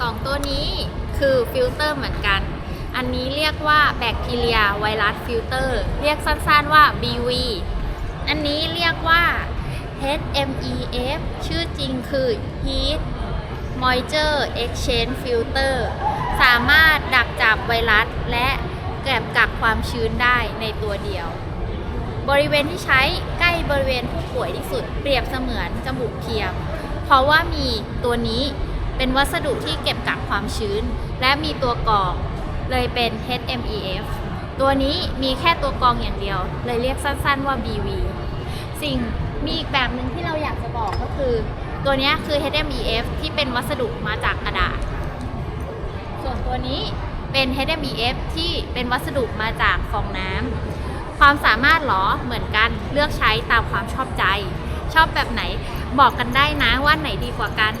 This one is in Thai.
สองตัวนี้คือฟิลเตอร์เหมือนกัน อันนี้เรียกว่าแบคทีเรียไวรัสฟิลเตอร์เรียกสั้นๆว่า BV อันนี้เรียกว่า HMEF ชื่อจริงคือ Heat Moisture Exchange Filter สามารถดักจับไวรัสและเก็บกักความชื้นได้ในตัวเดียว บริเวณที่ใช้ใกล้บริเวณผู้ป่วยที่สุด เปรียบเสมือนจมูกเทียม เพราะว่ามีตัวนี้ เป็นวัสดุที่เก็บกักความชื้น และมีตัวกรองเลยเป็น HMEF ตัวนี้มีแค่ตัวกรองอย่างเดียว เลยเรียกสั้นๆว่า BV สิ่งมีอีกแบบหนึ่งที่เราอยากจะบอกก็คือ ตัวนี้คือ HMEF ที่เป็นวัสดุมาจากกระดาษ ส่วนตัวนี้เป็น HMEF ที่เป็นวัสดุมาจากฟองน้ำความสามารถหรอเหมือนกันเลือกใช้ตามความชอบใจ ชอบแบบไหนบอกกันได้นะว่าไหนดีกว่ากัน